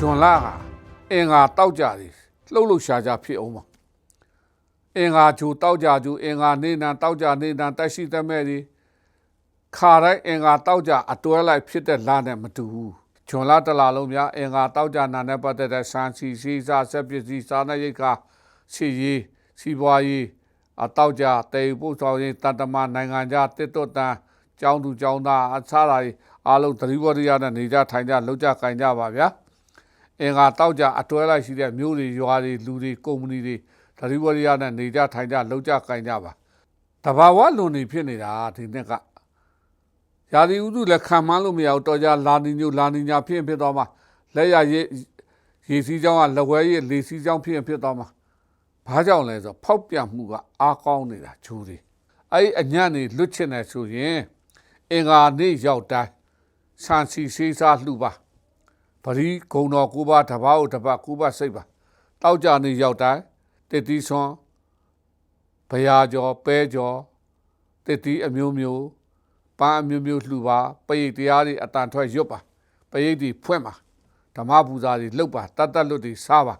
ဂျွန်လာဟာအင်္ဂါတောက်ကြသည်လှုပ်လှုပ်ရှားရှားဖြစ်အောင်ပါအင်္ဂါဂျူတောက်ကြဂျူအင်္ဂါနေနံတောက်ကြနေနံတက်ရှိသမဲ့သည်ခါတိုင်းအင်္ဂါတောက်ကြအတွဲလိုက်ဖြစ်တဲ့လာနဲ့မတူဘူးဂျွန်လာတလာလုံးများအင်္ဂါတောက်ကြနာနဲ့ပတ်သက်တဲ့ဆန်စီစီစားဆက်ပစ္စည်းစားနေရိတ်ခါစီရီစီပွားရေးအတောက်ကြတေပို့ဆောင်ရေးတန်တမနိုင်ငံခြားတစ်တွတ်တန်ကျောင်းသူကျောင်းသားအစားလာအားလုံးသတိဝရိယနဲ့နေကြထိုင်ကြလောက်ကြကင်ကြပါဗျာ အင်္ဂါတောက်ကြအတွဲလိုက်ရှိတဲ့မျိုးတွေရွာတွေလူတွေကုမ္ပဏီတွေသတိဝရိယနဲ့နေကြထိုင်ကြလှုပ်ကြကင်ကြပါတဘာဝလွန်နေဖြစ်နေတာဒီနှစ်ကရာသီဥတုလည်းခံမှန်းလို့မရဘူးတော်ကြလာနီညိုလာနီညာဖြစ်ရင်ဖြစ်သွားမှာလက်ရရေရေစီးကြောင်းကလက်ဝဲရေလေစီးကြောင်းဖြစ်ရင်ဖြစ်သွားမှာဘာကြောင့်လဲဆိုတော့ဖောက်ပြန်မှုကအားကောင်းနေတာဂျိုးတွေအဲ့ဒီအညံ့နေလွတ်ချင်တယ်ဆိုရင်အင်္ဂါနေ့ရောက်တိုင်းဆန်စီစေးစားလှူပါ ပရိဂုံတော်ကိုပါတပားကိုတပတ်ကိုပါစိတ်ပါတောက်ကြနေရောက်တိုင်းတစ်တီဆွန်ဘရာကျော်ပဲကျော်တစ်တီအမျိုးမျိုးပန်းအမျိုးမျိုးလှူပါပရိတ်တရားတွေအတန်ထွက်ရွတ်ပါပရိတ်တွေဖွင့်ပါဓမ္မပူဇာတွေလှုပ်ပါတတ်တတ်လွတ်တွေစားပါ